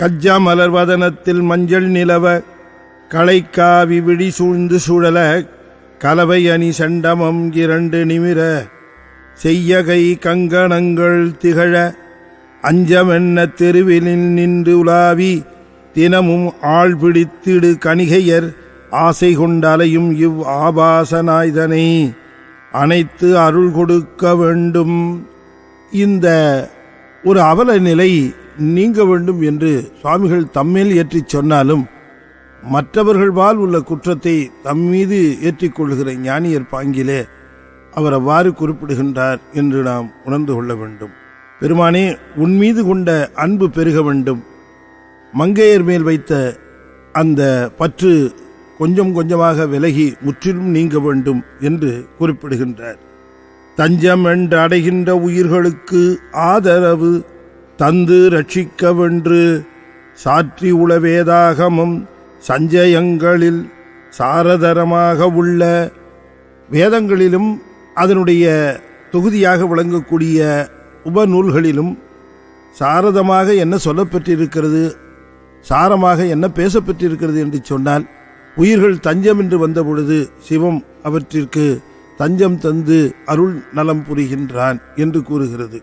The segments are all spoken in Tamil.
கஜ்ஜா மலர்வதனத்தில் மஞ்சள் நிலவ களைக்காவி விழி சூழ்ந்து சுழல கலவை அணி சண்டமம் இரண்டு நிமிர செய்யகை கங்கணங்கள் திகழ அஞ்சமென்ன தெருவிலில் நின்று உலாவி தினமும் ஆள் பிடித்திடு கணிகையர் ஆசை கொண்டலையும் இவ் ஆபாசனாய்தனை அனைத்து அருள் கொடுக்க வேண்டும். இந்த ஒரு அவல நிலை நீங்க வேண்டும் என்று சுவாமிகள் தம்மேல் ஏற்றிச் சொன்னாலும் மற்றவர்கள் வாழ் உள்ள குற்றத்தை தம் மீது ஏற்றிக்கொள்கிற ஞானியர் பாங்கிலே அவர் அவ்வாறு குறிப்பிடுகின்றார் என்று நாம் உணர்ந்து கொள்ள வேண்டும். பெருமானே உன் மீது கொண்ட அன்பு பெருக வேண்டும். மங்கையர் மேல் வைத்த அந்த பற்று கொஞ்சம் கொஞ்சமாக விலகி முற்றிலும் நீங்க வேண்டும் என்று குறிப்பிடுகின்றார். தஞ்சம் என்று அடைகின்ற உயிர்களுக்கு ஆதரவு தந்து ரட்சிக்கவென்று சாற்றி உள வேதாகமும் சஞ்சயங்களில் சாரதரமாக உள்ள வேதங்களிலும் அதனுடைய தொகுதியாக விளங்கக்கூடிய உபநூல்களிலும் சாரதமாக என்ன சொல்லப்பெற்றிருக்கிறது சாரமாக என்ன பேசப்பட்டிருக்கிறது என்று சொன்னால் உயிர்கள் தஞ்சம் என்று வந்த பொழுது சிவம் அவற்றிற்கு தஞ்சம் தந்து அருள் நலம் புரிகின்றான் என்று கூறுகிறது.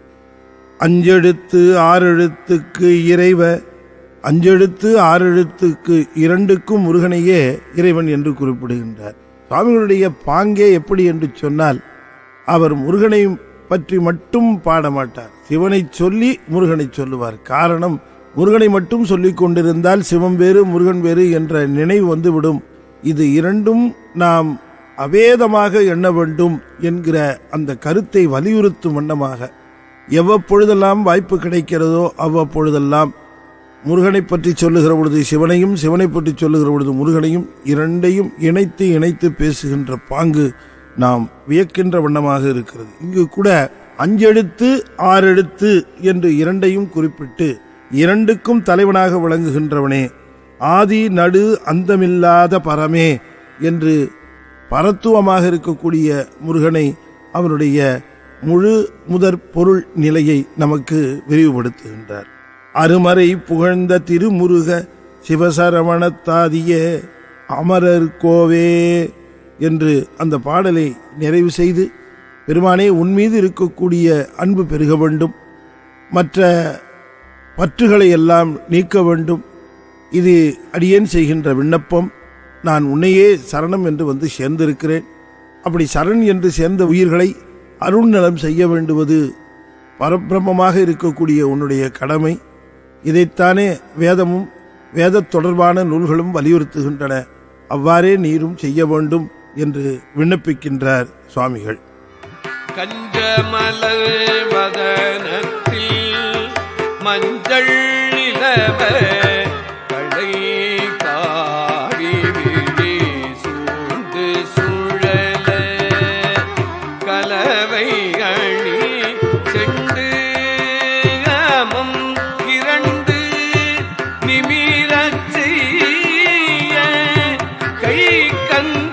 அஞ்செழுத்து ஆறெழுத்துக்கு இறைவ அஞ்செழுத்து ஆறெழுத்துக்கு இரண்டுக்கும் முருகனையே இறைவன் என்று குறிப்பிடுகின்றார். சுவாமிகளுடைய பாங்கே எப்படி என்று சொன்னால் அவர் முருகனை பற்றி மட்டும் பாட மாட்டார் சிவனை சொல்லி முருகனை சொல்லுவார். காரணம் முருகனை மட்டும் சொல்லிக் கொண்டிருந்தால் சிவம் வேறு முருகன் வேறு என்ற நினைவு வந்துவிடும். இது இரண்டும் நாம் அவேதமாக எண்ண வேண்டும் என்கிற அந்த கருத்தை வலியுறுத்தும் வண்ணமாக எவ்வப்பொழுதெல்லாம் வாய்ப்பு கிடைக்கிறதோ அவ்வப்பொழுதெல்லாம் முருகனை பற்றி சொல்லுகிற பொழுது சிவனையும் சிவனை பற்றி சொல்லுகிற பொழுது முருகனையும் இரண்டையும் இணைத்து இணைத்து பேசுகின்ற பாங்கு நாம் வியக்கின்ற வண்ணமாக இருக்கிறது. இங்கு கூட அஞ்செழுத்து ஆறெழுத்து என்று இரண்டையும் குறிப்பிட்டு இரண்டுக்கும் தலைவனாக விளங்குகின்றவனே ஆதி நடு அந்தமில்லாத பரமே என்று பரத்துவமாக இருக்கக்கூடிய முருகனை அவனுடைய முழு முதற் பொருள் நிலையை நமக்கு விரிவுபடுத்துகின்றார். அருமறை புகழ்ந்த திருமுருக சிவசரவணத்தாதிய அமரர் கோவே என்று அந்த பாடலை நிறைவு செய்து பெருமானே உன்மீது இருக்கக்கூடிய அன்பு பெருக வேண்டும். மற்ற பற்றுகளை எல்லாம் நீக்க வேண்டும். இது அடியேன் செய்கின்ற விண்ணப்பம். நான் உன்னையே சரணம் என்று வந்து சேர்ந்திருக்கிறேன். அப்படி சரண் என்று சேர்ந்த உயிர்களை அருள்நலம் செய்ய வேண்டுவது பரபிரமமாக இருக்கக்கூடிய உன்னுடைய கடமை. இதைத்தானே வேதமும் வேத தொடர்பான நூல்களும் வலியுறுத்துகின்றன. அவ்வாறே நீரும் செய்ய வேண்டும் என்று விண்ணப்பிக்கின்றார் சுவாமிகள். கஞ்சமலர் மஞ்சள் நிலவ 跟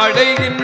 அடைகின்ற